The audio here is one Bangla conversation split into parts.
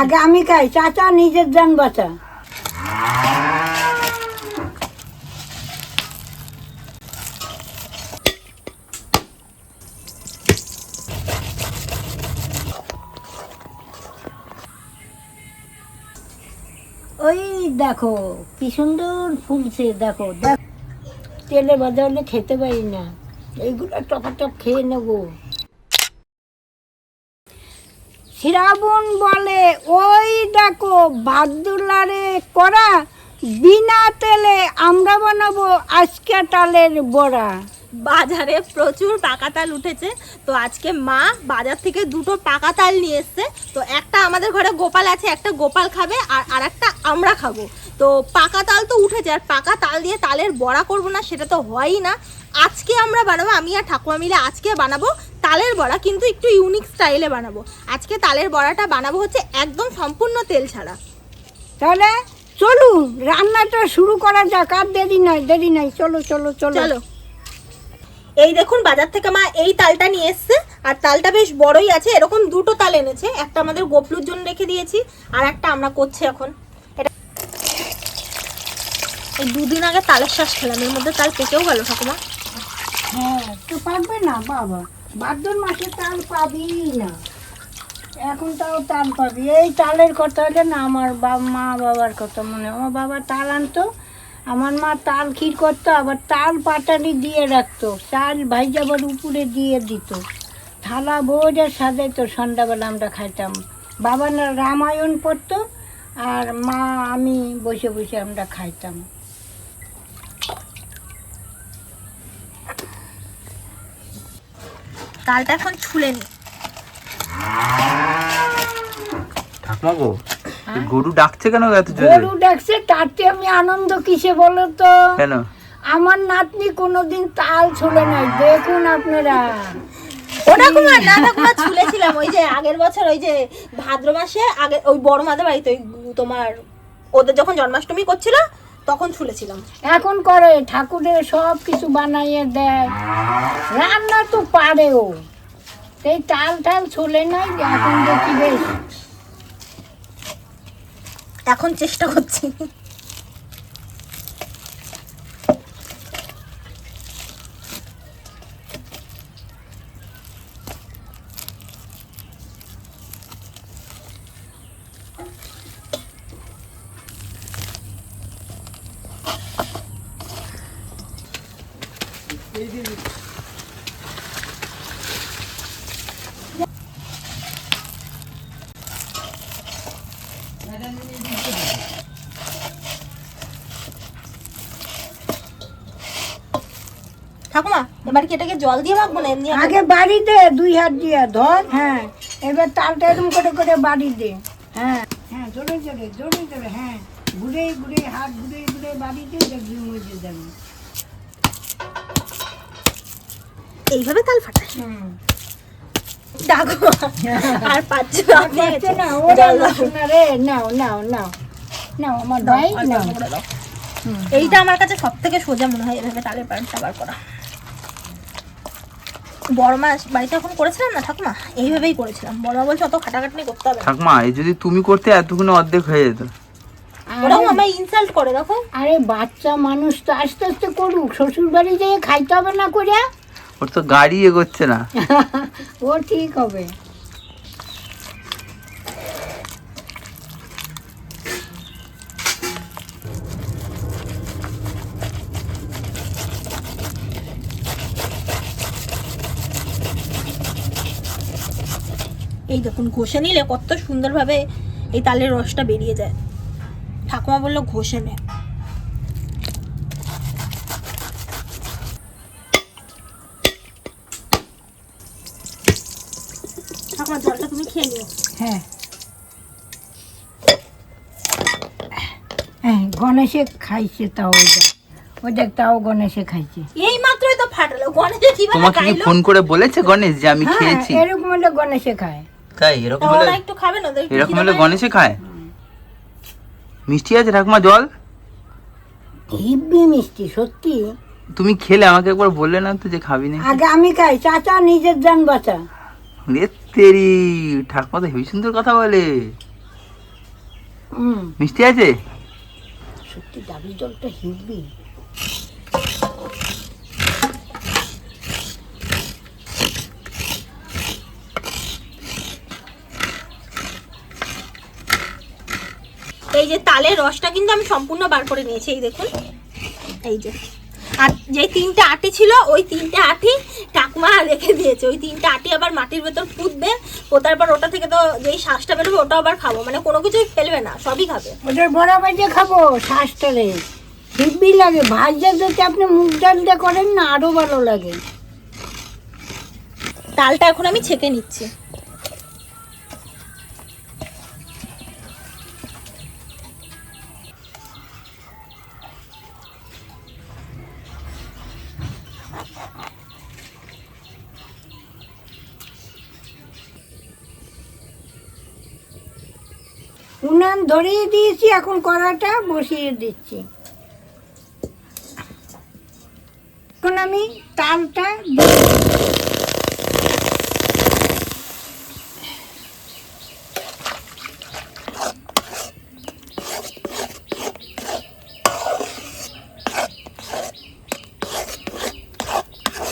আগে আমি খাই, চাচা নিজের যান বাঁচা। ওই দেখো, কি সুন্দর ফুলছে, দেখো, দেখ। তেলে হলে খেতে পারি না। এইগুলো টপাটপ খেয়ে নেব। শ্রাবণ বলে ওই দেখো বাদুলারে করা বিনা তেলে আমরা বানাবো আজকে তালের বড়া। বাজারে প্রচুর পাকা তাল উঠেছে। তো আজকে মা বাজার থেকে দুটো পাকা তাল নিয়ে এসছে। তো একটা আমাদের ঘরে গোপাল আছে একটা গোপাল খাবে আর আর একটা আমরা খাব। তো পাকা তাল তো উঠেছে আর পাকা তাল দিয়ে তালের বড়া করব না সেটা তো হয়ই না। আজকে আমরা বানাবো আমি আর ঠাকুমা মিলে আজকে বানাবো তালের বড়া কিন্তু একটু ইউনিক স্টাইলে বানাবো। আজকে তালের বড়াটা বানাবো হচ্ছে একদম সম্পূর্ণ তেল ছাড়া। তাহলে চলুন রান্নাটা শুরু করা যাক আর দেরি নাই দেরি নাই চলো চলো চলো। চলো। এই দেখুন, বাজার থেকে মা এই তালটা নিয়ে এসছে। আর তালটা বেশ বড়ই আছে, এরকম দুটো তাল এনেছে। একটা আমাদের গোপলুর জন্য রেখে দিয়েছি, আর একটা আমরা করছি এখন। এটা এই দুদিন আগে তালের শ্বাস খেলাম, এর মধ্যে তাল পেকেও গেল ঠাকুমা। হ্যাঁ তো না, বাবা। ভাদ্র মাসে তাল পাবি না। এখন তাও তাল পাবি। এই তালের কথা হলে না আমার বাবা মা বাবার কথা মনে। আমার বাবা তাল আনতো আমার মা তাল ক্ষীর করতো আবার তাল পাটালি দিয়ে রাখতো চাল ভাই যাবার উপরে দিয়ে দিত। থালা ভোরে সাজাইতো সন্ধ্যাবেলা আমরা খাইতাম। বাবা না রামায়ণ পড়তো আর মা আমি বসে বসে আমরা খাইতাম। তালটা এখন ছুলে নি। ঠাকুমা গো গরু ডাকছে কেন এত জোরে? গরু ডাকছে তাতে আমি আনন্দ কিসে বলো তো কেন? আমার নাতনি কোনোদিন তাল ছোলে নাই দেখুন আপনারা। ও ঠাকুমা না ঠাকুমা ছুলেছিলাম ওই যে আগের বছর ওই যে ভাদ্র মাসে আগে ওই বড় মাদের বাড়িতে ওই তোমার ওদের যখন জন্মাষ্টমী করছিল তখন ছুলেছিলাম। এখন করে ঠাকুরের সব কিছু বানাইয়ে দেয়। রান্না তো পারেও। এই তাল টাল ছোলে নাই এখন দেখি বেশ। এখন চেষ্টা করছি। ঠাকুমা এবার কি এটাকে জল দিয়ে মাখবো না? এমনি আগে বাড়ি দে দুই হাত দিয়ে ধর হ্যাঁ। এবার তালটা এরকম করে করে বাড়ি দে। হ্যাঁ হ্যাঁ জোরে জোরে জোরে জোরে হ্যাঁ। ঘুরে ঘুরে হাত ঘুরে ঘুরে বাড়ি দে দেখবি মজে যাবে। এইভাবে তাল ফাটাই হুম। ডাকো আর পাচ্ছ না আপনি পারছে না ওরা না রে নাও নাও নাও। নাও আমার ভাই নাও। এইটা আমার কাছে সব থেকে সোজা মনে হয় এভাবে তালের বার করা। বড় মাস বাড়িতে এখন করেছিলাম না ঠাকুমা এইভাবেই করেছিলাম। বড় মা বলছে অত খাটাখাটনি করতে হবে। ঠাকুমা এই যদি তুমি করতে এতক্ষণে অর্ধেক হয়ে যেত। ওরাও আমায় ইনসাল্ট করে দেখো। আরে বাচ্চা মানুষ তো আস্তে আস্তে করুক শ্বশুর বাড়ি যেয়ে খাইতে হবে না করে ওর তো গাড়ি এগোচ্ছে না। ও ঠিক হবে। এই দেখুন ঘষে নিলে কত সুন্দরভাবে এই তালের রসটা বেরিয়ে যায়। ঠাকুমা বলল ঘষে নে। ঠাকুমা জলটা তুমি খেয়ে নিও। হ্যাঁ। হ্যাঁ গণেশে খাইছে তাও ওইটা ওই তাও গণেশে খাইছে। এই মাত্রই তো ফাটালো। গণেশে কীভাবে তোমাকে ফোন করে বলেছে গণেশ যে আমি হ্যাঁ খেয়েছি? এরকম হলে গণেশে খায়। তাই এরকম হলে একটু খাবে না এরকম হলে গণেশে খায়। মিষ্টি আছে ঠাকুমা জল? হিব্বি মিষ্টি সত্যি। তুমি খেলে আমাকে একবার বললে না তো যে খাবি না আগে আমি খাই চাচা নিজের যান বাঁচা। রে তেরি ঠাকুমা তো হেবি সুন্দর কথা বলে। হুম। মিষ্টি আছে? সত্যি ডাবের জলটা হিটবি এই যে তালের রসটা কিন্তু আমি সম্পূর্ণ বার করে নিয়েছি এই দেখুন। এই যে। আর যে তিনটে আটি ছিল ওই তিনটে আটি ঠাকুমা রেখে দিয়েছে। ওই তিনটে আটি আবার মাটির ভেতর পুঁতবে পোতার পর ওটা থেকে তো যেই শ্বাসটা বেরোবে ওটা আবার খাব। মানে কোনো কিছুই ফেলবে না সবই খাবে। ওদের বড়া বাজে খাব শ্বাসটা রে। হিটবি লাগে ভাজা যদি আপনি মুগ ডাল দিয়ে করেন না আরও ভালো লাগে। তালটা এখন আমি ছেঁকে নিচ্ছি। উনান ধরিয়ে দিয়েছি, এখন কড়াটা বসিয়ে দিচ্ছি। এখন আমি তালটা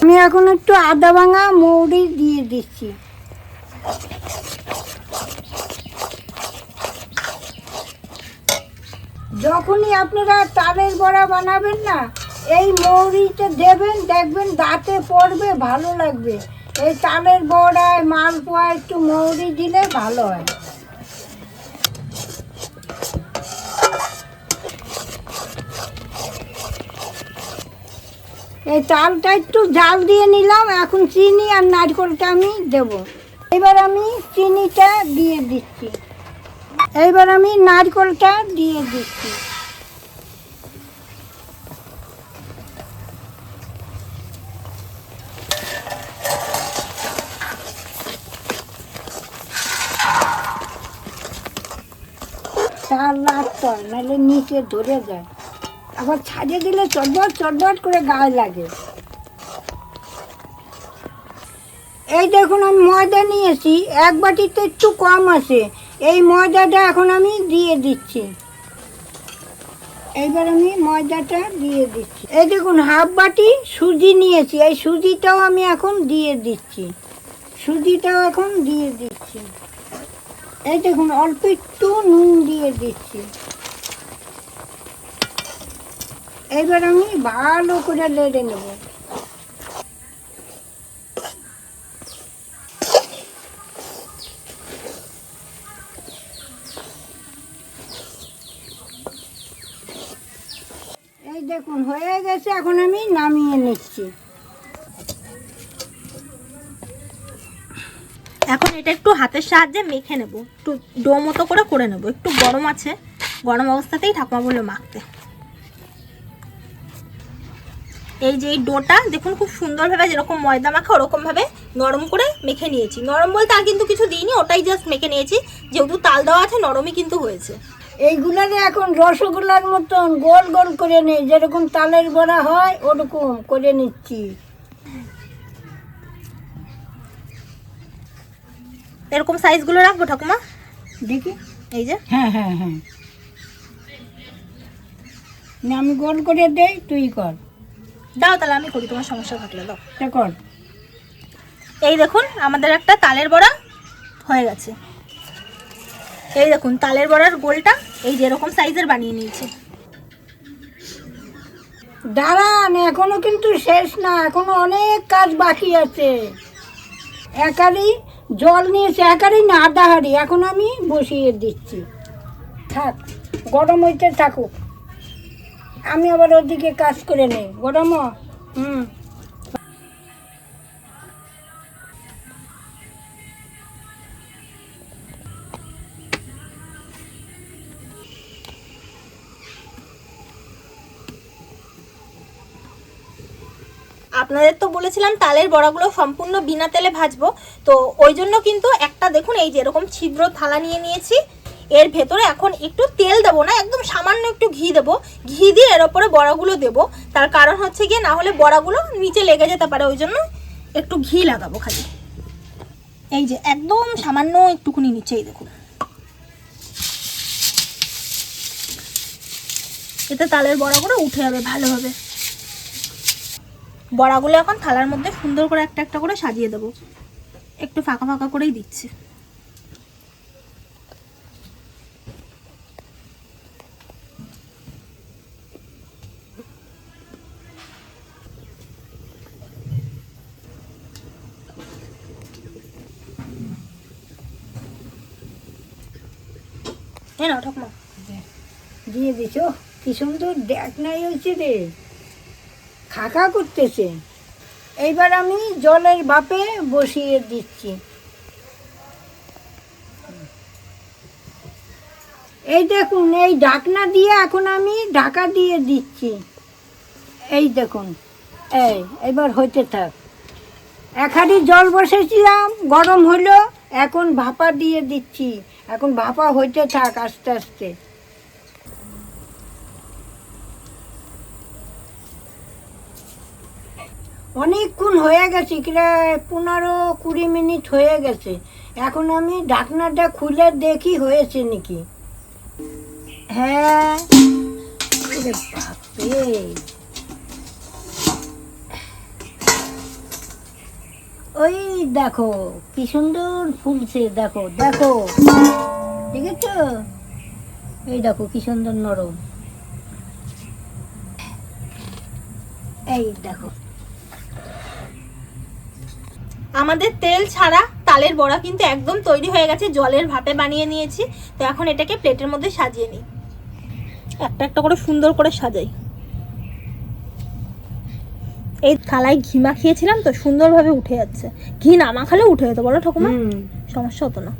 আমি এখন একটু আদা ভাঙা মৌরি দিয়ে দিচ্ছি। যখনই আপনারা তালের বড়া বানাবেন না। এই মৌরিটা দেবেন, দেখবেন দাঁতে পড়বে, ভালো লাগবে। এই তালের বড়ায়, মালপোয়া একটু মৌরি দিলে ভালো হয়। এই তালটা একটু জাল দিয়ে নিলাম, এখন চিনি আর নারকেলটা আমি দেব। এবার আমি চিনিটা দিয়ে দিচ্ছি। এইবার আমি নারকেলটা দিয়ে দিচ্ছি। রাখতে হয় নাহলে নিচে ধরে যায়। আবার ছাড়িয়ে দিলে চটবট চটবট করে গায়ে লাগে। এই দেখুন, আমি ময়দা নিয়েছি, এক বাটিতে একটু কম আছে। এই ময়দাটা এখন আমি দিয়ে দিচ্ছি। এইবার আমি ময়দাটা দিয়ে দিচ্ছি। এই দেখুন, হাফ বাটি সুজি নিয়েছি। এই সুজিটাও আমি এখন দিয়ে দিচ্ছি। সুজিটাও এখন দিয়ে দিচ্ছি। এই দেখুন, অল্প একটু নুন দিয়ে দিচ্ছি। এইবার আমি ভালো করে লেড়ে নেব এই দেখুন, হয়ে গেছে, এখন আমি নামিয়ে নিচ্ছি। এখন এটা একটু হাতের সাহায্যে মেখে নেব। একটু ডো মতো করে করে নেব। একটু গরম আছে, গরম অবস্থাতেই ঠাকুমা বলল মাখতে। এই যে এই ডোটা, দেখুন খুব সুন্দরভাবে যেরকম ময়দা মাখা, ওরকমভাবে নরম করে মেখে নিয়েছি। নরম বলতে আর কিন্তু কিছু দিইনি, ওটাই জাস্ট মেখে নিয়েছি। যেহেতু তাল দেওয়া আছে, নরমই কিন্তু হয়েছে। এইগুলারে এখন রসগোল্লার মতন গোল গোল করে নেই। যেরকম তালের বড়া হয় ওরকম করে নিচ্ছি। এরকম সাইজগুলো রাখব ঠাকুমা? দেখি। এই যে। হ্যাঁ হ্যাঁ হ্যাঁ। না আমি গোল করে দেই তুই কর। দাও তাহলে আমি করি তোমার সমস্যা থাকলে দাও। কর। এই দেখুন আমাদের একটা তালের বড়া হয়ে গেছে। এই দেখুন, তালের বড়ার গোলটা এই যে এরকম সাইজের বানিয়ে নিয়েছি। দাঁড়ান, এখনও কিন্তু শেষ না, এখনও অনেক কাজ বাকি আছে। একারই জল নিয়েছে, একারই না আধা হাঁড়ি এখন আমি বসিয়ে দিচ্ছি। থাক, গরম হইতে থাকুক। আমি আবার ওদিকে কাজ করে নেই। গরম হ? হুম। আপনাদের তো বলেছিলাম তালের বড়াগুলো সম্পূর্ণ বিনা তেলে ভাজবো। তো ওই জন্য কিন্তু একটা দেখুন, এই যে এরকম ছিদ্র থালা নিয়ে নিয়েছি। এর ভেতরে এখন একটু তেল দেবো না, একদম সামান্য একটু ঘি দেবো। ঘি দিয়ে এর ওপরে বড়াগুলো দেবো। তার কারণ হচ্ছে গিয়ে না হলে বড়াগুলো নিচে লেগে যেতে পারে, ওই জন্য একটু ঘি লাগাবো খালি। এই যে একদম সামান্য একটুকুনি নিচেই দেখুন। এতে তালের বড়াগুলো উঠে যাবে ভালোভাবে বড়াগুলো এখন থালার মধ্যে সুন্দর করে একটা একটা করে সাজিয়ে দেবো। একটু ফাঁকা ফাঁকা করেই দিচ্ছি। ঠাকুমা। দিয়ে দিছ? কি সুন্দর দেখ নাই হয়েছে রে। খাকা করতেছে। এইবার আমি জলের বাপে বসিয়ে দিচ্ছি। এই দেখুন, এই ঢাকনা দিয়ে এখন আমি ঢাকা দিয়ে দিচ্ছি। এই দেখুন, এই, এবার হইতে থাক। এক হাঁড়ি জল বসেছিলাম, গরম হলো এখন ভাপা দিয়ে দিচ্ছি। এখন ভাপা হইতে থাক আস্তে আস্তে। অনেকক্ষণ হয়ে গেছে, প্রায় পনেরো কুড়ি মিনিট হয়ে গেছে। এখন আমি ঢাকনাটা খুলে দেখি হয়েছে নাকি। হ্যাঁ। ওই দেখো, কি সুন্দর ফুলছে, দেখো দেখো। ঠিক আছে এই দেখো, কি সুন্দর নরম। এই দেখো। আমাদের তেল ছাড়া তালের বড়া কিন্তু একদম তৈরি হয়ে গেছে জলের ভাপে বানিয়ে নিয়েছি। তো এখন এটাকে প্লেটের মধ্যে সাজিয়ে নিই। একটা একটা করে সুন্দর করে সাজাই। এই থালায় ঘি মাখিয়েছিলাম তো সুন্দরভাবে উঠে যাচ্ছে। ঘি না মাখালে উঠে যেত বলো ঠাকুমা? সমস্যা হতো না।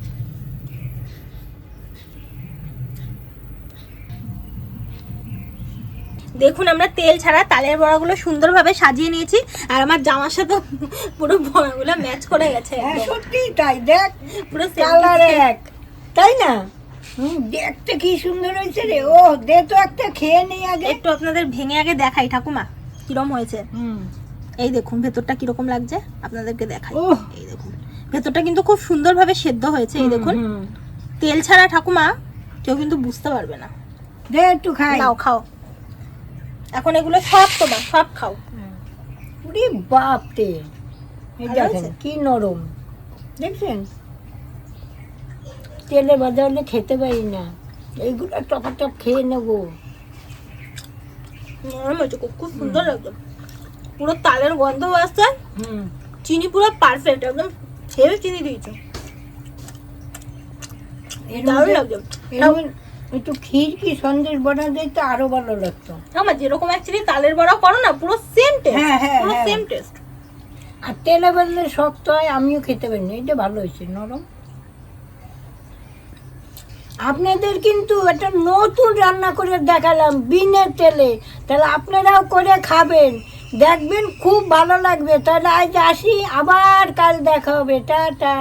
দেখুন আমরা তেল ছাড়া তালের বড়াগুলো সুন্দরভাবে সাজিয়ে নিয়েছি আর আমার জামার সাথে পুরো বড়াগুলো ম্যাচ করে গেছে হ্যাঁ সত্যি তাই দেখ পুরো কালার এক। তাই না? দেখতে কি সুন্দর হয়েছে রে। ও দে তো একটা খেয়ে নেই আগে। একটু আপনাদের ভেঙে আগে দেখাই ঠাকুমা কিরম হয়েছে? হুম। এই দেখুন ভেতরটা কীরকম লাগছে? আপনাদেরকে দেখাই। এই দেখুন ভেতরটা কিন্তু খুব সুন্দরভাবে সেদ্ধ হয়েছে এই দেখুন। তেল ছাড়া ঠাকুমা কেউ কিন্তু বুঝতে পারবে না। দে একটু খাই। নাও খাও। এখন এগুলো সব তোমার সব খাও। উরে বাপ রে দেখেন কি নরম। দেখছেন? তেলে ভাজা হলে খেতে পারি না। এইগুলো টপ টপ খেয়ে নেব। নরম হয়েছে খুব সুন্দর লাগছে। পুরো তালের গন্ধ আসছে। হুম। চিনি পুরো পারফেক্ট একদম হেভি চিনি দিয়েছ। দারুণ মধ্যে একটু ক্ষীর কি সন্দেশ বানা দিই তো আরও ভালো লাগতো। আমার যেরকম অ্যাকচুয়ালি তালের বড়া করো না পুরো সেম টেস্ট হ্যাঁ, হ্যাঁ, পুরো হ্যাঁ। সেম টেস্ট আর তেলে বেললে শক্ত হয় আমিও খেতে পারি না এটা ভালো হয়েছে নরম। আপনাদের কিন্তু একটা নতুন রান্না করে দেখালাম বিনের তেলে তাহলে আপনারাও করে খাবেন। দেখবেন খুব ভালো লাগবে তাহলে আজ আসি আবার কাল দেখা হবে টাটা।